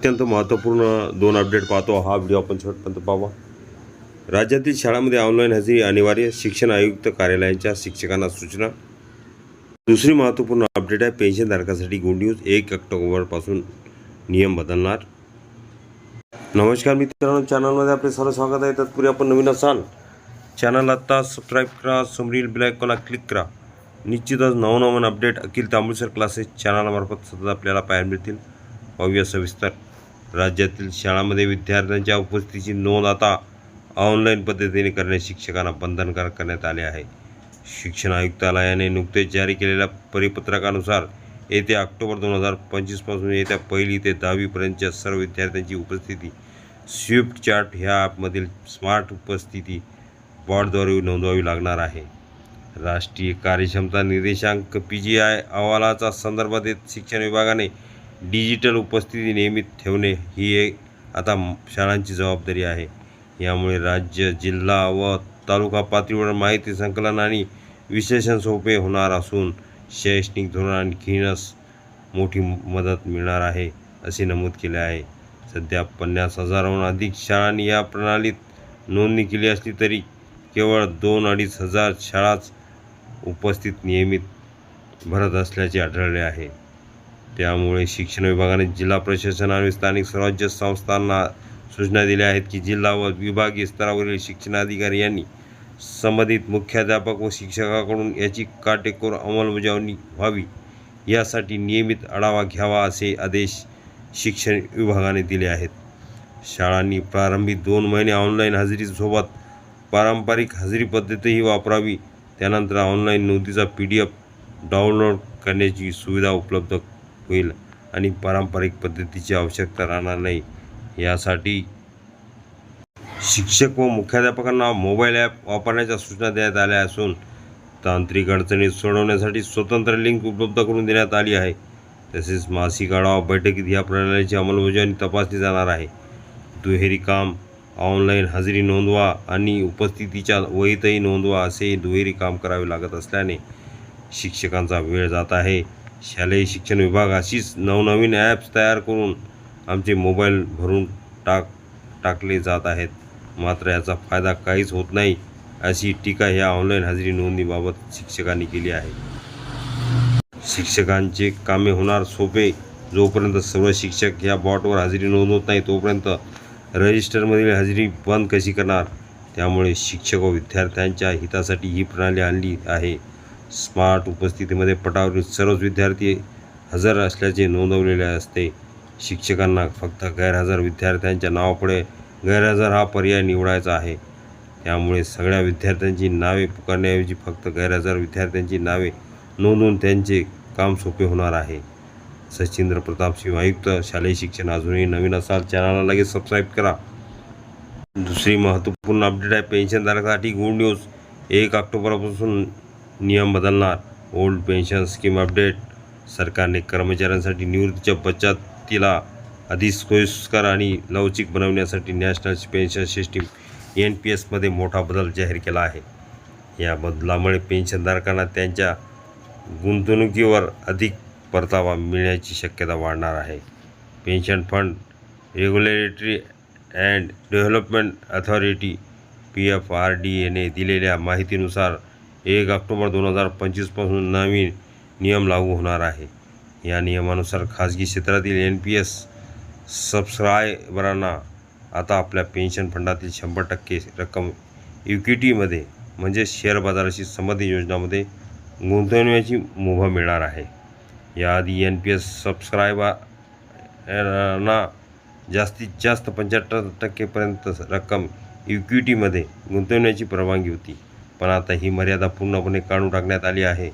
अत्यंत महत्त्वपूर्ण दोन अपडेट पाहतो. हा व्हिडिओ आपण शेवटपर्यंत पाहावा राज्यातील शाळांमध्ये ऑनलाईन हजेरी अनिवार्य. शिक्षण आयुक्त कार्यालयांच्या शिक्षकांना सूचना. दुसरी महत्त्वपूर्ण अपडेट आहे. पेन्शनधारकासाठी गुड न्यूज एक ऑक्टोबरपासून नियम बदलणार. नमस्कार मित्रांनो. चॅनलमध्ये आपले सर्व स्वागत आहे. तत्पूर्वी आपण नवीन असाल चॅनल आत्ता सबस्क्राईब करा. समरील बेलायकॉनला क्लिक करा. निश्चितच नवनवीन अपडेट अखिल तांबुळसर क्लासेस चॅनलमार्फत सतत आपल्याला पाहायला मिळतील. पाहूया सविस्तर. राज्यातील शाळांमध्ये विद्यार्थ्यांच्या उपस्थितीची नोंद आता ऑनलाईन पद्धतीने करण्यास शिक्षकांना बंधनकारक करण्यात आले आहे. शिक्षण आयुक्तालयाने नुकतेच जारी केलेल्या परिपत्रकानुसार येत्या ऑक्टोबर दोन हजार पंचवीसपासून येत्या पहिली ते दहावीपर्यंतच्या सर्व विद्यार्थ्यांची उपस्थिती स्विफ्ट चार्ट ह्या ॲपमधील स्मार्ट उपस्थिती बॉर्डद्वारे नोंदवावी लागणार आहे. राष्ट्रीय कार्यक्षमता निर्देशांक पी जी आय अहवालाचा संदर्भ देत शिक्षण विभागाने डिजिटल उपस्थिती नियमित ठेवणे ही एक आता शाळांची जबाबदारी आहे. यामुळे राज्य जिल्हा व तालुका पातळीवर माहिती संकलन आणि विश्लेषण सोपे होणार असून शैक्षणिक धोरण आणखीनच मोठी मदत मिळणार आहे असे नमूद केले आहे. सध्या पन्नास हजाराहून अधिक शाळांनी या प्रणालीत नोंदणी केली असली तरी केवळ दोन अडीच हजार शाळाच उपस्थित नियमित भरत असल्याचे आढळले आहे. त्यामुळे शिक्षण विभागाने जिल्हा प्रशासन आणि स्थानिक स्वराज्य संस्थांना सूचना दिल्या आहेत की जिल्हा व विभागीय स्तरावरील शिक्षणाधिकारी यांनी संबंधित मुख्याध्यापक व शिक्षकाकडून याची काटेकोर अंमलबजावणी व्हावी यासाठी नियमित आढावा घ्यावा असे आदेश शिक्षण विभागाने दिले आहेत. शाळांनी प्रारंभी दोन महिने ऑनलाईन हजेरीसोबत पारंपरिक हजेरी पद्धतीही वापरावी त्यानंतर ऑनलाईन नोंदीचा पी डी एफ डाउनलोड करण्याची सुविधा उपलब्ध होईल आणि पारंपरिक पद्धतीची आवश्यकता राहणार नाही. यासाठी शिक्षक व मुख्याध्यापकांना मोबाईल ॲप वापरण्याच्या सूचना देण्यात आल्या असून तांत्रिक अडचणी सोडवण्यासाठी स्वतंत्र लिंक उपलब्ध करून देण्यात आली आहे. तसेच मासिक आढावा बैठकीत या प्रणालीची अंमलबजावणी तपासली जाणार आहे. दुहेरी काम ऑनलाईन हजेरी नोंदवा आणि उपस्थितीच्या वहीतही नोंदवा असे दुहेरी काम करावे लागत असल्याने शिक्षकांचा वेळ जात आहे. शालेय शिक्षण विभाग अशीच नवनवीन ॲप्स तयार करून आमचे मोबाईल भरून टाक टाकले जात आहेत. मात्र याचा फायदा काहीच होत नाही अशी टीका ह्या ऑनलाईन हजेरी नोंदणीबाबत शिक्षकांनी केली आहे. शिक्षकांचे कामे होणार सोपे जोपर्यंत सर्व शिक्षक या बॉटवर हजेरी नोंदवत नाही तोपर्यंत रजिस्टरमधील हजेरी बंद कशी करणार? त्यामुळे शिक्षक व विद्यार्थ्यांच्या हितासाठी ही प्रणाली आणली आहे. स्मार्ट उपस्थितीमध्ये पटावरील सर्वच विद्यार्थी हजर असल्याचे नोंदवलेले असते. शिक्षकांना फक्त गैरहजर विद्यार्थ्यांच्या नावापुढे गैरहजर हा पर्याय निवडायचा आहे. त्यामुळे सगळ्या विद्यार्थ्यांची नावे पुकारण्याऐवजी फक्त गैरहजर विद्यार्थ्यांची नावे नोंदवून त्यांचे काम सोपे होणार आहे. सचिंद्र प्रताप सिंह आयुक्त शालेय शिक्षण अजूनही नवीन असाल चॅनलला लगेच सबस्क्राईब करा. दुसरी महत्त्वपूर्ण अपडेट आहे पेन्शनधारकासाठी गुड न्यूज. एक ऑक्टोबरपासून नियम बदलणार. Old pension scheme update. सरकारने कर्मचाऱ्यांसाठी निवृत्तीच्या बचतीला अधिक सोयीस्कर आणि लवचिक बनवण्यासाठी national pension system N P एसमध्ये मोठा बदल जाहीर केला आहे. या बदलामुळे पेन्शनधारकांना त्यांच्या गुंतवणुकीवर अधिक परतावा मिळण्याची शक्यता वाढणार आहे. Pension fund regulatory and development authority P F R D एने दिलेल्या माहितीनुसार एक ऑक्टोबर दोन हजार पंचवीसपासून नवीन नियम लागू होणार आहे. या नियमानुसार खाजगी क्षेत्रातील एन पी एस सबस्क्रायबरांना आता आपल्या पेन्शन फंडातील शंभर टक्के रक्कम इक्विटीमध्ये म्हणजे शेअर बाजाराशी संबंधित योजनामध्ये गुंतवण्याची मुभा मिळणार आहे. याआधी एन पी एस सबस्क्रायबरांना जास्तीत जास्त पंच्याहत्तर टक्केपर्यंत रक्कम इक्विटीमध्ये गुंतवण्याची परवानगी होती. पण आता ही मर्यादा पूर्णपणे काढून टाकण्यात आली आहे.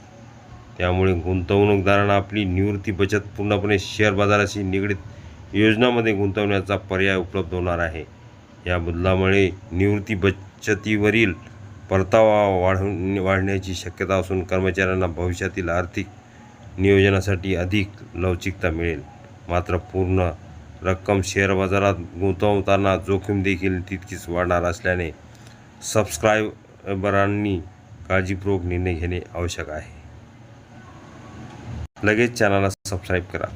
त्यामुळे गुंतवणूकदारांना आपली निवृत्ती बचत पूर्णपणे शेअर बाजाराशी निगडीत योजनामध्ये गुंतवण्याचा पर्याय उपलब्ध होणार आहे. या बदलामुळे निवृत्ती बचतीवरील परतावा वाढ वाढण्याची शक्यता असून कर्मचाऱ्यांना भविष्यातील आर्थिक नियोजनासाठी अधिक लवचिकता मिळेल. मात्र पूर्ण रक्कम शेअर बाजारात गुंतवताना जोखीम देखील तितकीच वाढणार असल्याने सबस्क्राईब सबस्क्रायबरांनी काळजीपूर्वक निर्णय घेणे आवश्यक आहे. लगेच चॅनलला सबस्क्राईब करा.